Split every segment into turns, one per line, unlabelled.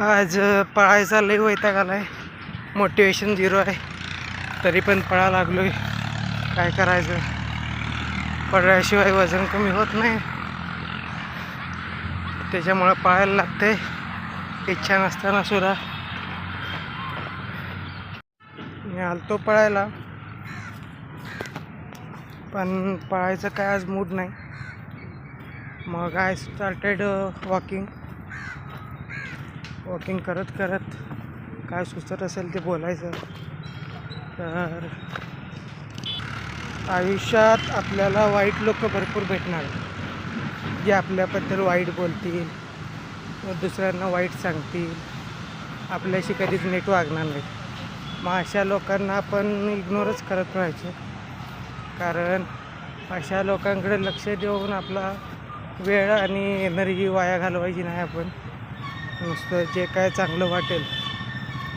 आज पळायचा लई वैताग आलाय. मोटिवेशन झिरो आहे. तरी पण पळा लागलोय. काय करायचं? पळल्याशिवाय वजन कमी होत नाही. त्याच्यामुळं पळायला लागते इच्छा नसताना सुद्धा. मी आलतो पळायला. पण पळायचं काय आज मूड नाही. मग आय स्टार्टेड वॉकिंग वॉकिंग करत करत काय सुचत असेल ते बोलायचं. तर आयुष्यात आपल्याला वाईट लोक भरपूर भेटणार जे आपल्याबद्दल वाईट बोलतील व दुसऱ्यांना वाईट सांगतील. आपल्याशी कधीच नीट वागणार नाहीत. मग अशा लोकांना आपण इग्नोरच करत राहायचं. कारण अशा लोकांकडे लक्ष देऊन आपला वेळ आणि एनर्जी वाया घालवायची नाही आपण. नुसतं जे काय चांगलं वाटेल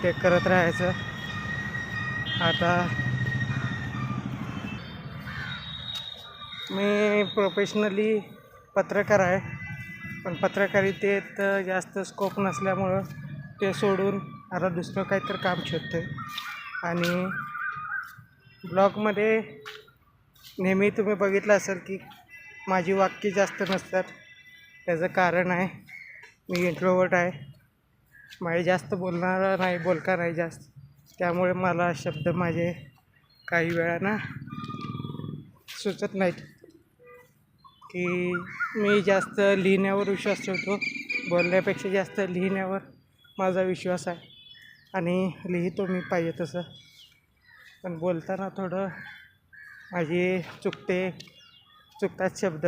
ते करत राहायचं. आता मी प्रोफेशनली पत्रकार आहे. पण पत्रकारितेत जास्त स्कोप नसल्यामुळं ते सोडून आता दुसरं काहीतरी काम शोधतो आहे आणि ब्लॉगमध्ये नेहमी तुम्ही बघितलं असेल की माझी वाक्य जास्त नसतात. त्याचं कारण आहे मी इंट्रोवर्ट आहे. माझे जास्त बोलणारा नाही बोलका नाही जास्त. त्यामुळे मला शब्द माझे काही वेळानं सुचत नाहीत. की मी जास्त लिहिण्यावर विश्वास ठेवतो. बोलण्यापेक्षा जास्त लिहिण्यावर माझा विश्वास आहे. आणि लिहितो मी पाहिजे तसं. पण बोलताना थोडं माझी चुकते चुकतात शब्द.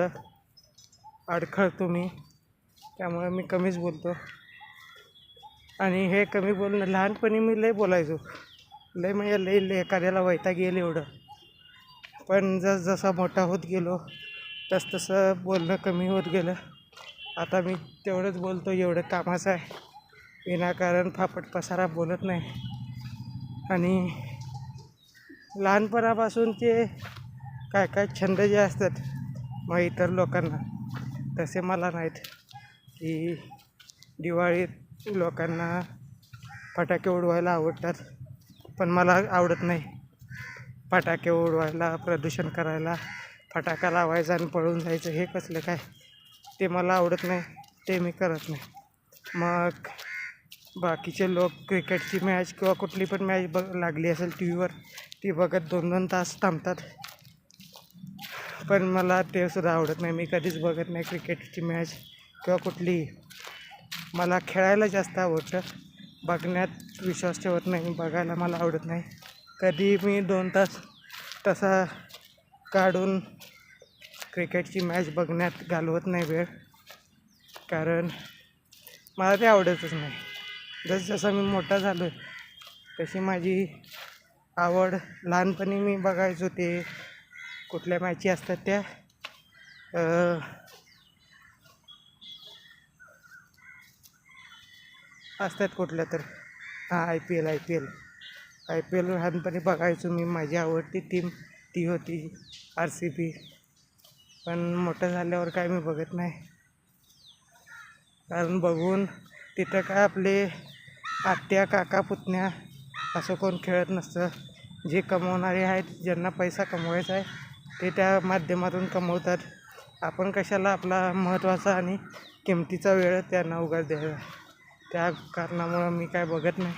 अडखळतो मी. त्यामुळे मी कमीच बोलतो. आणि हे कमी बोलणं लहानपणी मी लय बोलायचो. लय म्हणजे लय लय एखाद्याला वैताग येईल एवढं. पण जस जसा मोठा होत गेलो तसतसं बोलणं कमी होत गेलं. आता मी तेवढंच बोलतो एवढं कामाचं आहे. विनाकारण फापट पसारा बोलत नाही. आणि लहानपणापासूनचे काय काय छंद जे असतात मग इतर लोकांना तसे मला नाहीत. की दिवाळीत लोकांना फटाके उडवायला आवडतात पण मला आवडत नाही. फटाके उडवायला प्रदूषण करायला फटाका लावायचा आणि पळून जायचं हे कसलं काय? ते मला आवडत नाही ते मी करत नाही. मग बाकीचे लोक क्रिकेटची मॅच किंवा कुठली पण मॅच बघ लागली असेल टी व्हीवर ती बघत दोन दोन तास थांबतात. पण मला ते सुद्धा आवडत नाही मी कधीच बघत नाही क्रिकेटची मॅच. किंवा कुठली. मला खेळायला जास्त आवडतं. बघण्यात विश्वास ठेवत नाही. बघायला मला आवडत नाही. कधी मी दोन तास तसा काढून क्रिकेटची मॅच बघण्यात घालवत नाही वेळ. कारण मला ते आवडतच नाही. जसं मी मोठा झालो आहे तशी माझी आवड लहानपणी मी बघायचो ते. कुठल्या मॅची असतात त्या? असतात कुठल्या तर. हां I P L I P L I P L लहानपणी बघायचो मी. माझी आवडती टीम ती होती आर सी पी पण मोठं झाल्यावर काय मी बघत नाही. कारण बघून तिथं काय आपले आत्या काका पुतण्या असं कोण खेळत नसतं. जे कमवणारे आहेत ज्यांना पैसा कमवायचा आहे ते त्या माध्यमातून कमवतात. आपण कशाला आपला महत्त्वाचा आणि किमतीचा वेळ त्यांना उगाच द्यावा त्या कारणामुळं मी काय बघत नाही.